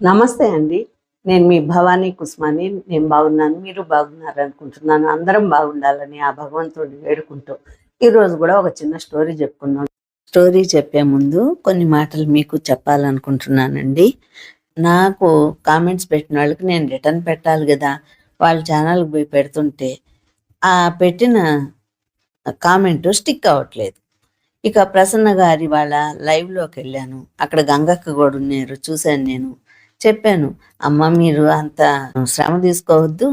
నమస్తే అండి. నేను మీ భవానీ కుస్మాని. నేను బాగున్నాను. మీరు బాగున్నారు అనుకుంటున్నాను. అందరం బాగుండాలని ఆ భగవంతుడిని వేడుకుంటూ ఈరోజు కూడా ఒక చిన్న స్టోరీ చెప్పుకున్నాను స్టోరీ చెప్పే ముందు కొన్ని మాటలు మీకు చెప్పాలనుకుంటున్నానండి. నాకు కామెంట్స్ పెట్టిన వాళ్ళకి నేను రిటర్న్ పెట్టాలి కదా. వాళ్ళ ఛానల్కి పోయి పెడుతుంటే ఆ పెట్టిన కామెంట్ స్టిక్ అవ్వట్లేదు. ఇక ప్రసన్న గారి వాళ్ళ లైవ్లోకి వెళ్ళాను. అక్కడ గంగక్క కూడా ఉన్నారు. చూశాను నేను. చెప్పాను. అమ్మ మీరు అంత శ్రమ తీసుకోవద్దు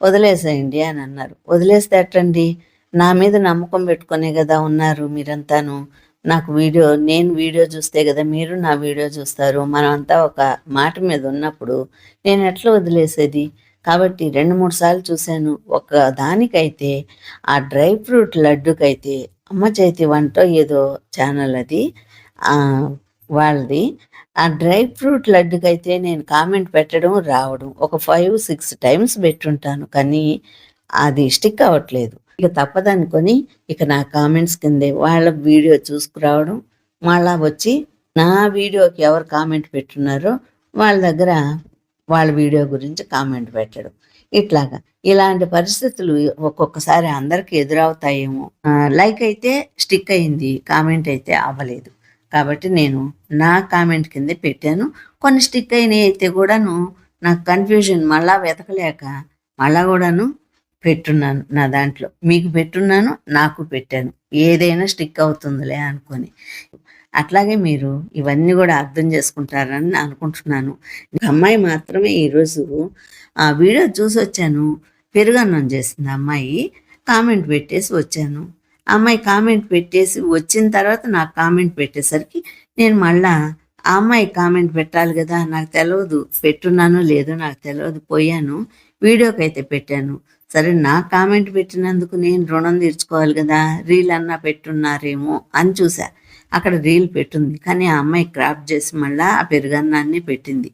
వదిలేసేయండి అని అన్నారు. వదిలేస్తే ఎట్టండి నా మీద నమ్మకం పెట్టుకునే కదా ఉన్నారు మీరంతాను. నాకు వీడియో నేను వీడియో చూస్తే కదా మీరు నా వీడియో చూస్తారు. మనం అంతా ఒక మాట మీద ఉన్నప్పుడు నేను ఎట్లా వదిలేసేది? కాబట్టి రెండు మూడు సార్లు చూశాను. ఒక దానికైతే ఆ డ్రై ఫ్రూట్ లడ్డుకైతే అమ్మ చేతి వంట ఏదో ఛానల్ అది. వాళ్ళది. ఆ డ్రై ఫ్రూట్ లడ్డుకైతే నేను కామెంట్ పెట్టడం రావడం. ఒక ఫైవ్ సిక్స్ టైమ్స్ పెట్టుంటాను కానీ అది స్టిక్ అవ్వట్లేదు. ఇక తప్పదనుకొని ఇక నా కామెంట్స్ కిందే వాళ్ళ వీడియో చూసుకురావడం. మళ్ళా వచ్చి నా వీడియోకి ఎవరు కామెంట్ పెట్టున్నారో వాళ్ళ దగ్గర వాళ్ళ వీడియో గురించి కామెంట్ పెట్టడం. ఇట్లాగా. ఇలాంటి పరిస్థితులు ఒక్కొక్కసారి అందరికీ ఎదురవుతాయేమో. లైక్ అయితే స్టిక్ అయింది కామెంట్ అయితే అవ్వలేదు. కాబట్టి నేను నా కామెంట్ కింద పెట్టాను. కొన్ని స్టిక్ అయినవి అయితే కూడాను నాకు కన్ఫ్యూజన్ మళ్ళా వెతకలేక మళ్ళా కూడాను పెట్టున్నాను నా దాంట్లో. మీకు పెట్టున్నాను నాకు పెట్టాను. ఏదైనా స్టిక్ అవుతుందిలే అనుకొని. అట్లాగే మీరు ఇవన్నీ కూడా అర్థం చేసుకుంటారని అనుకుంటున్నాను. అమ్మాయి మాత్రమే ఈరోజు ఆ వీడియో చూసి వచ్చాను పెరుగన్నం చేసింది అమ్మాయి. కామెంట్ పెట్టేసి వచ్చాను. అమ్మాయి కామెంట్ పెట్టేసి వచ్చిన తర్వాత నాకు కామెంట్ పెట్టేసరికి నేను మళ్ళా ఆ అమ్మాయి కామెంట్ పెట్టాలి కదా నాకు తెలియదు పెట్టున్నానో లేదో నాకు తెలియదు పోయాను వీడియోకి అయితే పెట్టాను. సరే నా కామెంట్ పెట్టినందుకు నేను రుణం తీర్చుకోవాలి కదా రీల్ అన్నా పెట్టున్నారేమో అని చూసా అక్కడ రీల్ పెట్టుంది కానీ ఆ అమ్మాయి క్రాప్ చేసి మళ్ళా ఆ పెరుగన్నాన్ని పెట్టింది.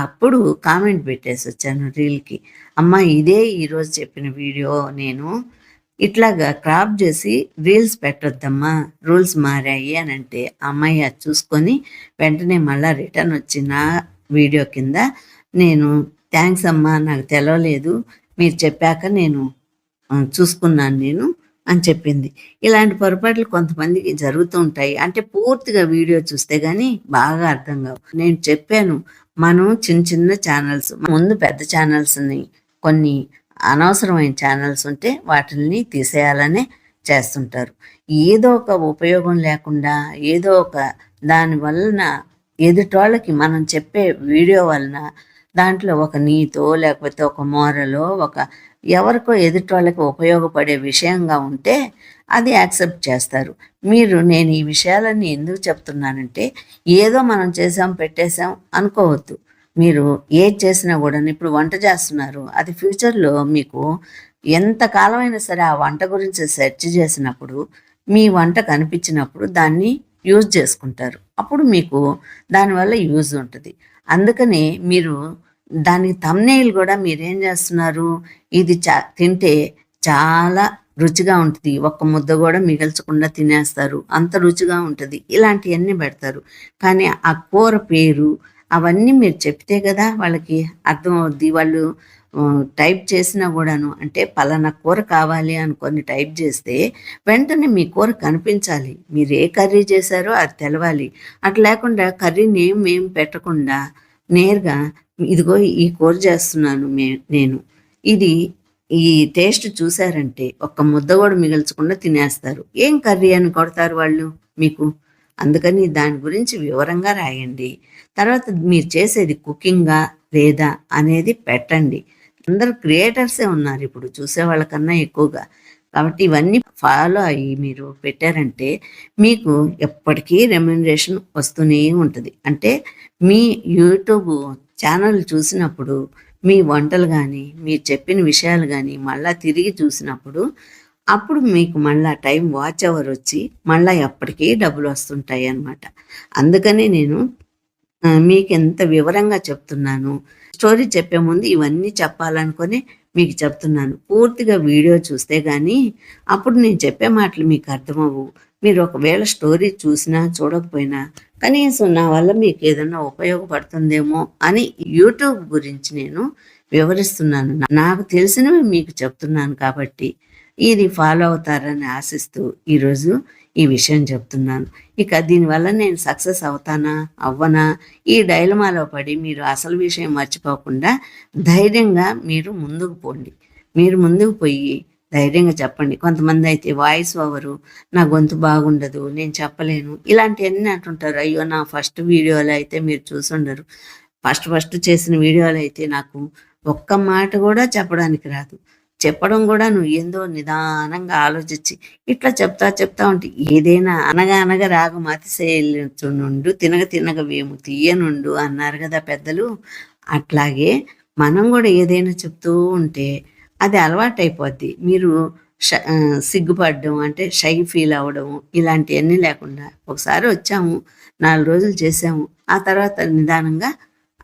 అప్పుడు కామెంట్ పెట్టేసి వచ్చాను రీల్కి. అమ్మ ఇదే ఈరోజు చెప్పిన వీడియో నేను ఇట్లాగా క్రాప్ చేసి రీల్స్ పెట్టొద్దమ్మా రూల్స్ మారాయి అని అంటే అమ్మాయి అది చూసుకొని వెంటనే మళ్ళీ రిటర్న్ వచ్చిన వీడియో కింద నేను థ్యాంక్స్ అమ్మా నాకు తెలవలేదు మీరు చెప్పాక నేను చూసుకున్నాను నేను అని చెప్పింది. ఇలాంటి పొరపాట్లు కొంతమందికి జరుగుతూ ఉంటాయి. అంటే పూర్తిగా వీడియో చూస్తే కానీ బాగా అర్థం కావు. నేను చెప్పాను మనం చిన్న చిన్న ఛానల్స్ ముందు పెద్ద ఛానల్స్ని కొన్ని అనవసరమైన ఛానల్స్ ఉంటే వాటిని తీసేయాలనే చేస్తుంటారు. ఏదో ఒక ఉపయోగం లేకుండా ఏదో ఒక దాని వలన ఎదుటోళ్ళకి మనం చెప్పే వీడియో వలన దాంట్లో ఒక నీతో లేకపోతే ఒక మోరలో ఒక ఎవరికో ఎదుటోళ్ళకి ఉపయోగపడే విషయంగా ఉంటే అది యాక్సెప్ట్ చేస్తారు. మీరు నేను ఈ విషయాలన్నీ ఎందుకు చెప్తున్నానంటే ఏదో మనం చేసాం పెట్టేశాం అనుకోవద్దు. మీరు ఏది చేసినా కూడా ఇప్పుడు వంట చేస్తున్నారు. అది ఫ్యూచర్లో మీకు ఎంత కాలమైనా సరే ఆ వంట గురించి సెర్చ్ చేసినప్పుడు మీ వంట కనిపించినప్పుడు దాన్ని యూజ్ చేసుకుంటారు. అప్పుడు మీకు దానివల్ల యూజ్ ఉంటుంది. అందుకని మీరు దానికి తమ్నేల్ కూడా మీరేం చేస్తున్నారు? ఇది చా తింటే చాలా రుచిగా ఉంటుంది. ఒక్క ముద్ద కూడా మిగల్చకుండా తినేస్తారు. అంత రుచిగా ఉంటుంది. ఇలాంటివన్నీ పెడతారు. కానీ ఆ కూర పేరు అవన్నీ మీరు చెప్తే కదా వాళ్ళకి అర్థమవుద్ది వాళ్ళు టైప్ చేసినా కూడాను అంటే పలానా కూర కావాలి అనుకొని టైప్ చేస్తే వెంటనే మీ కూర కనిపించాలి. మీరు ఏ కర్రీ చేశారో అది తెలవాలి. అట్లా లేకుండా కర్రీ నేమ్ ఏం పెట్టకుండా నేరుగా ఇదిగో ఈ కూర చేస్తున్నాను మే నేను. ఇది ఈ టేస్ట్ చూసారంటే ఒక్క ముద్ద కూడా మిగల్చకుండా తినేస్తారు. ఏం కర్రీ అని కొడతారు వాళ్ళు మీకు? అందుకని దాని గురించి వివరంగా రాయండి. తర్వాత మీరు చేసేది కుకింగా లేదా అనేది పెట్టండి. అందరు క్రియేటర్సే ఉన్నారు ఇప్పుడు చూసే వాళ్ళకన్నా ఎక్కువగా. కాబట్టి ఇవన్నీ ఫాలో అయ్యి మీరు పెట్టారంటే మీకు ఎప్పటికీ రెమ్యునరేషన్ వస్తూనే ఉంటుంది. అంటే మీ యూట్యూబ్ ఛానల్ చూసినప్పుడు మీ వంటలు కానీ మీరు చెప్పిన విషయాలు కానీ మళ్ళీ తిరిగి చూసినప్పుడు అప్పుడు మీకు మళ్ళా టైం వాచ్ అవర్ వచ్చి మళ్ళీ ఎప్పటికీ డబ్బులు వస్తుంటాయి అన్నమాట. అందుకనే నేను మీకు ఎంత వివరంగా చెప్తున్నాను స్టోరీ చెప్పే ముందు ఇవన్నీ చెప్పాలనుకొని మీకు చెప్తున్నాను. పూర్తిగా వీడియో చూస్తే కానీ అప్పుడు నేను చెప్పే మాటలు మీకు అర్థమవు మీరు ఒకవేళ స్టోరీ చూసినా చూడకపోయినా కనీసం నా వల్ల మీకు ఏదైనా ఉపయోగపడుతుందేమో అని యూట్యూబ్ గురించి నేను వివరిస్తున్నాను. నాకు తెలిసినవి మీకు చెప్తున్నాను కాబట్టి ఇది ఫాలో అవుతారని ఆశిస్తూ ఈరోజు ఈ విషయం చెప్తున్నాను. ఇక దీనివల్ల నేను సక్సెస్ అవుతానా? అవ్వనా? ఈ డైలమాలో పడి మీరు అసలు విషయం మర్చిపోకుండా ధైర్యంగా మీరు ముందుకు పోండి. మీరు ముందుకు పోయి ధైర్యంగా చెప్పండి. కొంతమంది అయితే వాయిస్ ఓవరు నా గొంతు బాగుండదు నేను చెప్పలేను ఇలాంటివన్నీ అంటుంటారు. అయ్యో నా ఫస్ట్ వీడియోలో అయితే మీరు చూసుండరు ఫస్ట్ ఫస్ట్ చేసిన వీడియోలు అయితే నాకు ఒక్క మాట కూడా చెప్పడానికి రాదు. చెప్పడం కూడా నువ్వు ఏందో నిదానంగా ఆలోచించి ఇట్లా చెప్తా చెప్తా ఉంటే ఏదైనా అనగా అనగా రాగం అతిశయిండు తినగ తినగ వేము తీయనుండు అన్నారు కదా పెద్దలు. అట్లాగే మనం కూడా ఏదైనా చెప్తూ ఉంటే అది అలవాటైపోద్ది. మీరు ష- సిగ్గుపడడం అంటే షై ఫీల్ అవ్వడం ఇలాంటివన్నీ లేకుండా ఒకసారి వచ్చాము నాలుగు రోజులు చేసాము ఆ తర్వాత నిదానంగా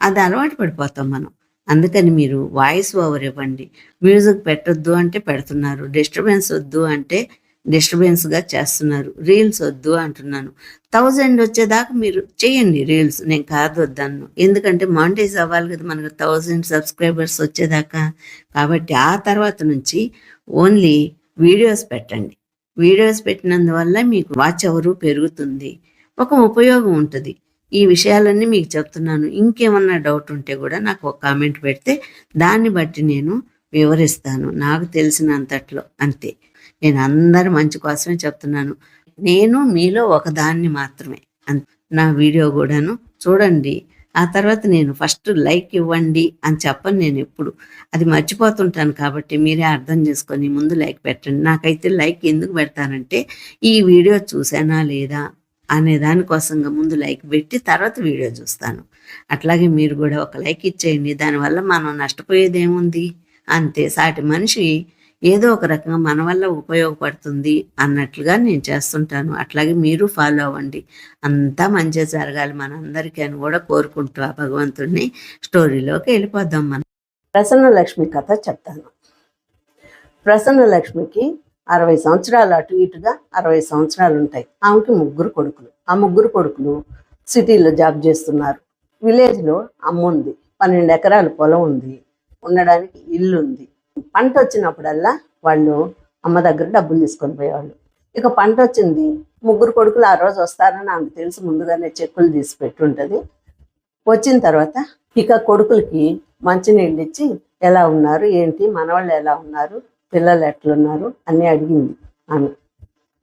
అది అలవాటు పడిపోతాం మనం. అందుకని మీరు వాయిస్ ఓవర్ ఇవ్వండి. మ్యూజిక్ పెట్టొద్దు అంటే పెడుతున్నారు. డిస్టర్బెన్స్ వద్దు అంటే డిస్టర్బెన్స్గా చేస్తున్నారు. రీల్స్ వద్దు అంటున్నాను. థౌజండ్ వచ్చేదాకా మీరు చేయండి రీల్స్. నేను కాదు వద్దన్ను ఎందుకంటే మానిటైజ్ అవ్వాలి కదా మనకు థౌజండ్ సబ్స్క్రైబర్స్ వచ్చేదాకా. కాబట్టి ఆ తర్వాత నుంచి ఓన్లీ వీడియోస్ పెట్టండి. వీడియోస్ పెట్టినందువల్ల మీకు వాచ్ అవరు పెరుగుతుంది. ఒక ఉపయోగం ఉంటుంది. ఈ విషయాలన్నీ మీకు చెప్తున్నాను. ఇంకేమన్నా డౌట్ ఉంటే కూడా నాకు ఒక కామెంట్ పెడితే దాన్ని బట్టి నేను వివరిస్తాను. నాకు తెలిసినంతట్లో అంతే. నేను అందరి మంచి కోసమే చెప్తున్నాను. నేను మీలో ఒకదాన్ని మాత్రమే. నా వీడియో కూడాను చూడండి. ఆ తర్వాత నేను ఫస్ట్ లైక్ ఇవ్వండి అని చెప్పను నేను ఎప్పుడు. అది మర్చిపోతుంటాను కాబట్టి మీరే అర్థం చేసుకొని ముందు లైక్ పెట్టండి. నాకైతే లైక్ ఎందుకు పెడతానంటే ఈ వీడియో చూసానా లేదా అనే దానికోసంగా ముందు లైక్ పెట్టి తర్వాత వీడియో చూస్తాను. అట్లాగే మీరు కూడా ఒక లైక్ ఇచ్చేయండి. దానివల్ల మనం నష్టపోయేది ఏముంది అంతే. సాటి మనిషి ఏదో ఒక రకంగా మన వల్ల ఉపయోగపడుతుంది అన్నట్లుగా నేను చేస్తుంటాను. అట్లాగే మీరు ఫాలో అవ్వండి. అంతా మంచిగా జరగాలి మనందరికీ అని కూడా కోరుకుంటూ ఆ భగవంతుడిని స్టోరీలోకి వెళ్ళిపోదాం మనం. ప్రసన్న లక్ష్మి కథ చెప్తాను. ప్రసన్న లక్ష్మికి అరవై సంవత్సరాలు అటు ఇటుగా అరవై సంవత్సరాలు ఉంటాయి. ఆమెకి ముగ్గురు కొడుకులు. ఆ ముగ్గురు కొడుకులు సిటీలో జాబ్ చేస్తున్నారు. విలేజ్లో అమ్మ ఉంది. పన్నెండు ఎకరాల పొలం ఉంది. ఉండడానికి ఇల్లు ఉంది. పంట వచ్చినప్పుడల్లా వాళ్ళు అమ్మ దగ్గర డబ్బులు తీసుకొని పోయేవాళ్ళు. ఇక పంట వచ్చింది ముగ్గురు కొడుకులు ఆ రోజు వస్తారని ఆమెకు తెలిసి. ముందుగానే చెక్కులు తీసి పెట్టుంటుంది వచ్చిన తర్వాత ఇక కొడుకులకి మంచినీళ్ళు ఇచ్చి ఎలా ఉన్నారు? ఏంటి? మనవాళ్ళు ఎలా ఉన్నారు? పిల్లలు ఎట్లున్నారు అని అడిగింది ఆమె.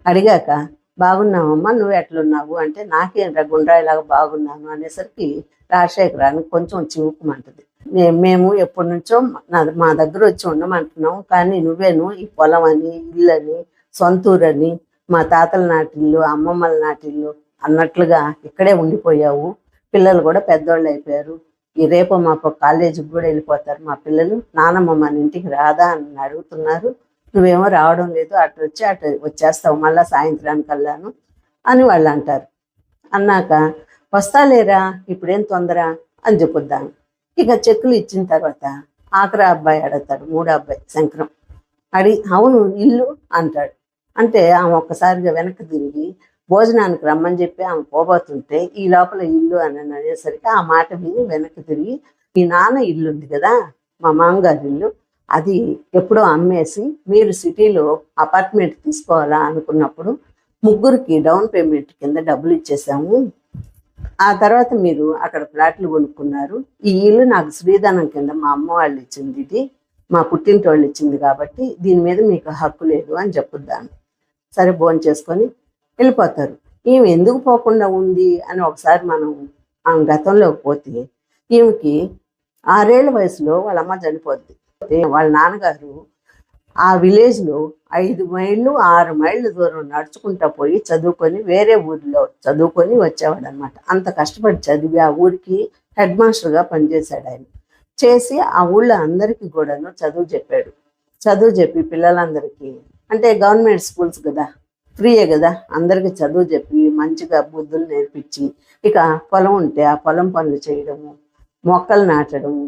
అడిగాక బాగున్నావమ్మా నువ్వు ఎట్లున్నావు? అంటే నాకేంట్రా గుండ్రాయిలాగా బాగున్నాను అనేసరికి రాజశేఖరానికి కొంచెం చివుకుమంటది మేము ఎప్పటి నుంచో నా- మా దగ్గర వచ్చి ఉండమంటున్నాం కానీ నువ్వేను ఈ పొలం అని ఇల్లు అని సొంతూరు అని మా తాతల నాటిల్లు అమ్మమ్మల నాటిల్లు అన్నట్లుగా ఇక్కడే ఉండిపోయావు. పిల్లలు కూడా పెద్దోళ్ళు అయిపోయారు. ఈ రేపు మా కాలేజీకి కూడా వెళ్ళిపోతారు మా పిల్లలు. నానమ్మ మన ఇంటికి రాదా అని అడుగుతున్నారు. నువ్వేమో రావడం లేదు అటు వచ్చి అటు వచ్చేస్తావు మళ్ళా సాయంత్రానికల్లాను అని వాళ్ళు అంటారు. అన్నాక వస్తాలేరా ఇప్పుడేం తొందర? అని చెప్పుద్దాం. ఇక చెక్కులు ఇచ్చిన తర్వాత ఆఖరా అబ్బాయి అడుగుతాడు మూడో అబ్బాయి శంకరం. అడిగి అవును ఇల్లు అంటాడు. అంటే ఆమె ఒక్కసారిగా వెనక్కి తిరిగి భోజనానికి రమ్మని చెప్పి ఆమె పోబోతుంటే ఈ లోపల ఇల్లు అని అనేసరికి ఆ మాట విని వెనక్కి తిరిగి మీ నాన్న ఇల్లు ఉంది కదా మా మామగారి ఇల్లు అది ఎప్పుడో అమ్మేసి మీరు సిటీలో అపార్ట్మెంట్ తీసుకోవాలా అనుకున్నప్పుడు ముగ్గురికి డౌన్ పేమెంట్ కింద డబ్బులు ఇచ్చేసాము. ఆ తర్వాత మీరు అక్కడ ఫ్లాట్లు కొనుక్కున్నారు. ఈ ఇల్లు నాకు శ్రీధనం కింద మా అమ్మ వాళ్ళు ఇచ్చింది ఇది మా పుట్టింటి వాళ్ళు ఇచ్చింది కాబట్టి దీని మీద మీకు హక్కు లేదు అని చెప్పుద్దాను. సరే భోజనం చేసుకొని వెళ్ళిపోతారు. ఈమె ఎందుకు పోకుండా ఉంది అని ఒకసారి మనం ఆమె గతంలోకి పోతే ఈమెకి ఆరేళ్ళ వయసులో వాళ్ళ అమ్మ చనిపోద్ది. వాళ్ళ నాన్నగారు ఆ విలేజ్లో ఐదు మైళ్ళు ఆరు మైళ్ళు దూరం నడుచుకుంటా పోయి చదువుకొని వేరే ఊరిలో చదువుకొని వచ్చేవాడు అనమాట అంత కష్టపడి చదివి ఆ ఊరికి హెడ్ మాస్టర్గా పనిచేశాడు ఆయన. చేసి ఆ ఊళ్ళో అందరికీ కూడాను చదువు చెప్పాడు. చదువు చెప్పి పిల్లలందరికీ అంటే గవర్నమెంట్ స్కూల్స్ కదా ఫ్రీయే కదా అందరికీ చదువు చెప్పి మంచిగా బుద్ధులు నేర్పించి ఇక పొలం ఉంటే ఆ పొలం పనులు చేయడము మొక్కలు నాటడము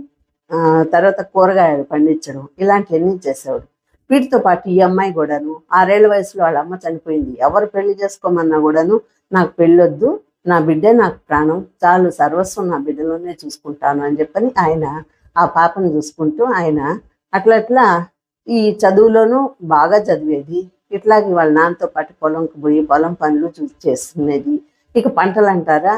తర్వాత కూరగాయలు పండించడం ఇలాంటివన్నీ చేసేవాడు. వీటితో పాటు ఈ అమ్మాయి కూడాను ఆరేళ్ళ వయసులో వాళ్ళ అమ్మ చనిపోయింది. ఎవరు పెళ్ళి చేసుకోమన్నా కూడాను నాకు పెళ్ళొద్దు నా బిడ్డే నాకు ప్రాణం చాలు సర్వస్వం నా బిడ్డలోనే చూసుకుంటాను అని చెప్పని ఆయన ఆ పాపను చూసుకుంటూ ఆయన అట్లా అట్లా ఈ చదువులోనూ బాగా చదివేది. ఇట్లాగే వాళ్ళ నాన్నతో పాటు పొలంకి పోయి పొలం పనులు చూసి చేస్తున్నది. ఇక పంటలు అంటారా?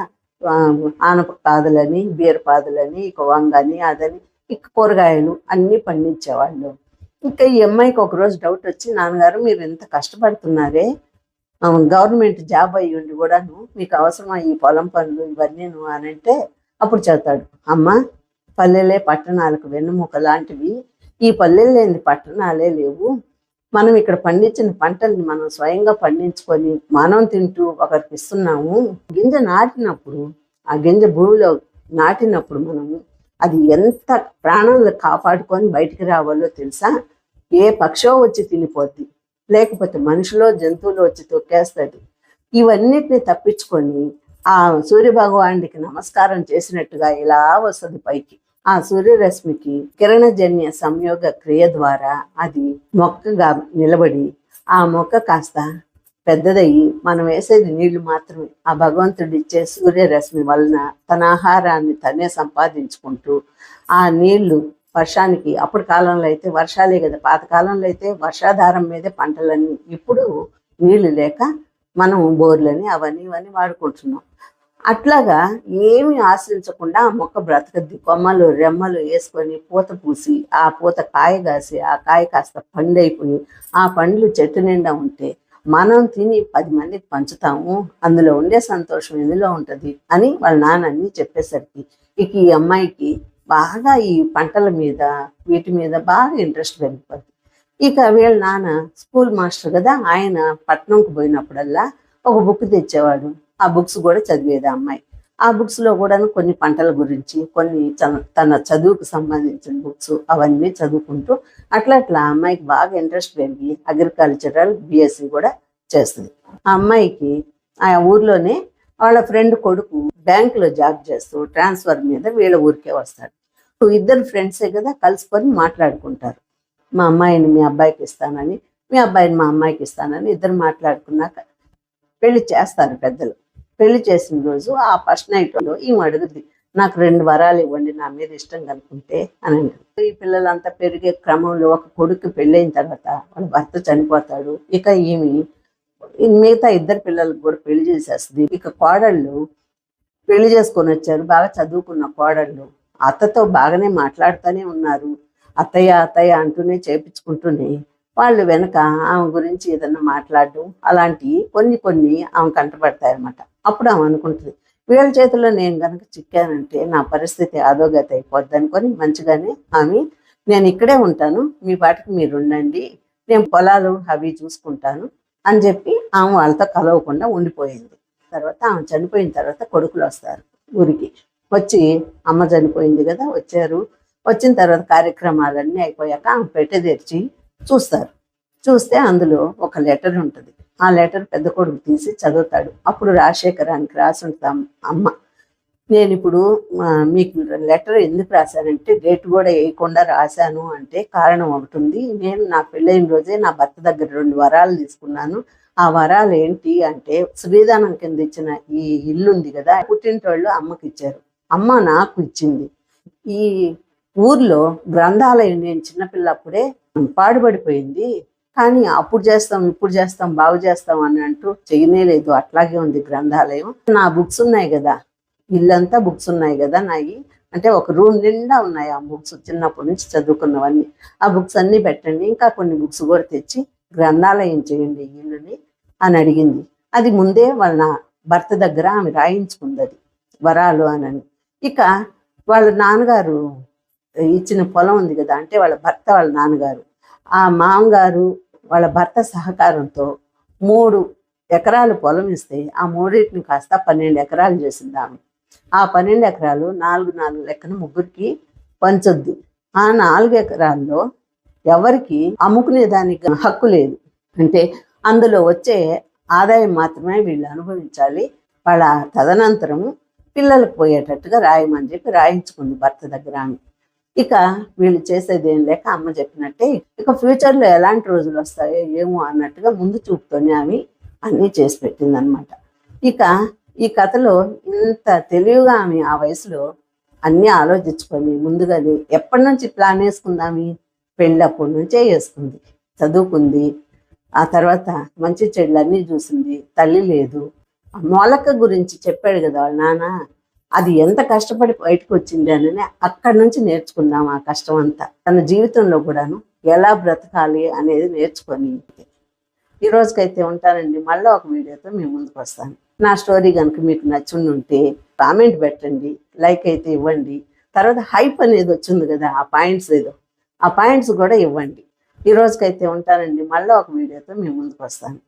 ఆనప పాదులని బీర పాదులని ఇక వంగని అదని ఇక కూరగాయలు అన్నీ పండించేవాళ్ళు. ఇంకా ఈ అమ్మాయికి ఒక రోజు డౌట్ వచ్చి నాన్నగారు మీరు ఎంత కష్టపడుతున్నారే. గవర్నమెంట్ జాబ్ అయ్యి ఉండి కూడాను మీకు అవసరమా ఈ పొలం పనులు ఇవన్నీ అని అంటే అప్పుడు చెప్తాడు అమ్మ పల్లెలే పట్టణాలకు వెన్నుముక లాంటివి. ఈ పల్లెలు లేని పట్టణాలే లేవు. మనం ఇక్కడ పండించిన పంటల్ని మనం స్వయంగా పండించుకొని మనం తింటూ ఒకరికి ఇస్తున్నాము. గింజ నాటినప్పుడు ఆ గింజ భూమిలో నాటినప్పుడు మనము అది ఎంత ప్రాణాలు కాపాడుకొని బయటికి రావాలో తెలుసా? ఏ పక్షో వచ్చి తినిపోద్ది. లేకపోతే మనుషులో జంతువులు వచ్చి తొక్కేస్తుంది. ఇవన్నిటిని తప్పించుకొని ఆ సూర్యభగవానుడికి నమస్కారం చేసినట్టుగా ఇలా వస్తుంది పైకి. ఆ సూర్యరశ్మికి కిరణజన్య సంయోగ క్రియ ద్వారా అది మొక్కగా నిలబడి ఆ మొక్క కాస్త పెద్దదయ్యి మనం వేసేది నీళ్ళు మాత్రమే. ఆ భగవంతుడిచ్చే సూర్యరశ్మి వలన తన ఆహారాన్ని తనే సంపాదించుకుంటూ ఆ నీళ్ళు వర్షానికి అప్పుడు కాలంలో అయితే వర్షాలే కదా పాతకాలంలో అయితే వర్షాధారం మీదే పంటలన్నీ. ఇప్పుడు నీళ్ళు లేక మనం బోర్లని అవన్నీ ఇవన్నీ వాడుకుంటున్నాం. అట్లాగా ఏమి ఆశ్రయించకుండా ఆ మొక్క బ్రతకద్ది. కొమ్మలు రెమ్మలు వేసుకొని పూత పూసి ఆ పూత కాయ కాసి ఆ కాయ కాస్త పండు అయిపోయి ఆ పండ్లు చెట్టు నిండా ఉంటే మనం తిని పది మందికి పంచుతాము. అందులో ఉండే సంతోషం ఎందులో ఉంటుంది? అని వాళ్ళ నాన్న అన్ని చెప్పేసరికి ఇక ఈ అమ్మాయికి బాగా ఈ పంటల మీద వీటి మీద బాగా ఇంట్రెస్ట్ పెరిగిపోద్ది. ఇక వీళ్ళ నాన్న స్కూల్ మాస్టర్ కదా ఆయన పట్నంకు పోయినప్పుడల్లా ఒక బుక్ తెచ్చేవాడు. ఆ బుక్స్ కూడా చదివేది ఆ అమ్మాయి. ఆ బుక్స్లో కూడా కొన్ని పంటల గురించి కొన్ని తన చదువుకు సంబంధించిన బుక్స్ అవన్నీ చదువుకుంటూ అట్లా అట్లా ఆ అమ్మాయికి బాగా ఇంట్రెస్ట్ పెరిగి అగ్రికల్చరల్ బిఎస్సి కూడా చేస్తుంది. ఆ అమ్మాయికి ఆ ఊర్లోనే వాళ్ళ ఫ్రెండ్ కొడుకు బ్యాంకులో జాబ్ చేస్తూ ట్రాన్స్ఫర్ మీద వీళ్ళ ఊరికే వస్తాడు. ఇద్దరు ఫ్రెండ్సే కదా కలుసుకొని మాట్లాడుకుంటారు. మా అమ్మాయిని మీ అబ్బాయికి ఇస్తానని మీ అబ్బాయిని మా అమ్మాయికి ఇస్తానని ఇద్దరు మాట్లాడుకున్నాక పెళ్ళి చేస్తారు పెద్దలు. పెళ్ళి చేసిన రోజు ఆ ఫస్ట్ నైట్లో ఈమె అడుగుద్ది? నాకు రెండు వరాలు ఇవ్వండి నా మీద ఇష్టం కనుకుంటే అని అంటారు ఈ పిల్లలంతా పెరిగే క్రమంలో ఒక కొడుకు పెళ్ళైన తర్వాత వాళ్ళ భర్త చనిపోతాడు. ఇక ఈమె ఈ మిగతా ఇద్దరు పిల్లలకు కూడా పెళ్ళి చేసేస్తుంది. ఇక కోడళ్ళు పెళ్ళి చేసుకొని వచ్చారు. బాగా చదువుకున్న కోడళ్ళు అత్తతో బాగానే మాట్లాడుతూనే ఉన్నారు. అత్తయ్య అత్తయ్య అంటూనే చేపించుకుంటూనే వాళ్ళు వెనక ఆమె గురించి ఏదన్నా మాట్లాడడం అలాంటివి కొన్ని కొన్ని ఆమె కంటపడతాయన్నమాట. అప్పుడు ఆమె అనుకుంటుంది వీళ్ళ చేతిలో నేను కనుక చిక్కానంటే నా పరిస్థితి అధోగతి అయిపోద్ది అనుకొని మంచిగానే ఆమె నేను ఇక్కడే ఉంటాను మీ పాటికి మీరు ఉండండి నేను పొలాలు అవి చూసుకుంటాను అని చెప్పి ఆమె వాళ్ళతో కలవకుండా ఉండిపోయింది. తర్వాత ఆమె చనిపోయిన తర్వాత కొడుకులు వస్తారు ఊరికి. వచ్చి అమ్మ చనిపోయింది కదా వచ్చారు. వచ్చిన తర్వాత కార్యక్రమాలన్నీ అయిపోయాక ఆమె పెట్టె తెరిచి చూస్తారు. చూస్తే అందులో ఒక లెటర్ ఉంటుంది. ఆ లెటర్ పెద్ద కొడుకు తీసి చదువుతాడు. అప్పుడు రాజశేఖరానికి రాసి ఉంటాం అమ్మ నేను ఇప్పుడు మీకు లెటర్ ఎందుకు రాశానంటే డేట్ కూడా వేయకుండా రాశాను అంటే కారణం ఒకటి ఉంది. నేను నా పెళ్ళైన రోజే నా భర్త దగ్గర రెండు వరాలు తీసుకున్నాను. ఆ వరాలు ఏంటి అంటే శ్రీదానం కింద ఇచ్చిన ఈ ఇల్లు ఉంది కదా పుట్టింటోళ్ళు అమ్మకి ఇచ్చారు. అమ్మ నాకు ఇచ్చింది. ఈ ఊర్లో గ్రంథాలయం నేను చిన్నపిల్లప్పుడే పాడుపడిపోయింది కానీ అప్పుడు చేస్తాం ఇప్పుడు చేస్తాం బాగు చేస్తాం అని అంటూ చేయనే లేదు. అట్లాగే ఉంది గ్రంథాలయం. నా బుక్స్ ఉన్నాయి కదా. ఇల్లంతా బుక్స్ ఉన్నాయి కదా నాయి. అంటే ఒక రూమ్ నిండా ఉన్నాయి ఆ బుక్స్ చిన్నప్పటి నుంచి చదువుకున్నవన్నీ. ఆ బుక్స్ అన్ని పెట్టండి. ఇంకా కొన్ని బుక్స్ కూడా తెచ్చి గ్రంథాలయం చేయండి ఇల్లుని అని అడిగింది. అది ముందే వాళ్ళ నా భర్త దగ్గర ఆమె రాయించుకుంది అది. వరాలు అని. ఇక వాళ్ళ నాన్నగారు ఇచ్చిన పొలం ఉంది కదా అంటే వాళ్ళ భర్త వాళ్ళ నాన్నగారు. ఆ మామగారు వాళ్ళ భర్త సహకారంతో మూడు ఎకరాలు పొలం ఇస్తే ఆ మూడింటిని కాస్త పన్నెండు ఎకరాలు చేసింది ఆమె ఆ పన్నెండు ఎకరాలు నాలుగు నాలుగు లెక్కన ముగ్గురికి పంచొద్దు. ఆ నాలుగు ఎకరాల్లో ఎవరికి అమ్ముకునే దానికి హక్కు లేదు. అంటే అందులో వచ్చే ఆదాయం మాత్రమే వీళ్ళు అనుభవించాలి. వాళ్ళ తదనంతరం పిల్లలకు పోయేటట్టుగా రాయమని చెప్పి రాయించుకుంది భర్త దగ్గర ఆమె. ఇక వీళ్ళు చేసేది ఏం లేక అమ్మ చెప్పినట్టే ఇక ఫ్యూచర్లో ఎలాంటి రోజులు వస్తాయో ఏమో అన్నట్టుగా ముందు చూపుతోనే ఆమె అన్నీ చేసి పెట్టింది అనమాట ఇక ఈ కథలో ఇంత తెలివిగా ఆమె ఆ వయసులో అన్నీ ఆలోచించుకొని ముందుగానే ఎప్పటి నుంచి ప్లాన్ వేసుకుందామి పెళ్ళప్పటి నుంచే వేసుకుంది చదువుకుంది ఆ తర్వాత మంచి చెడులన్నీ చూసింది తల్లి లేదు. ఆ మొలక గురించి చెప్పాడు కదా వాళ్ళ నాన్న అది ఎంత కష్టపడి బయటకు వచ్చింది అని అక్కడి నుంచి నేర్చుకుందాం ఆ కష్టం అంతా తన జీవితంలో కూడాను ఎలా బ్రతకాలి అనేది నేర్చుకొని ఈ రోజుకైతే ఉంటానండి. మళ్ళీ ఒక వీడియోతో మీ ముందుకు వస్తాను. నా స్టోరీ కనుక మీకు నచ్చుండి ఉంటే కామెంట్ పెట్టండి లైక్ అయితే ఇవ్వండి. తర్వాత హైప్ అనేది వచ్చింది కదా ఆ పాయింట్స్ ఏదో. ఆ పాయింట్స్ కూడా ఇవ్వండి. ఈ రోజుకైతే ఉంటానండి. మళ్ళీ ఒక వీడియోతో మీ ముందుకు వస్తాను.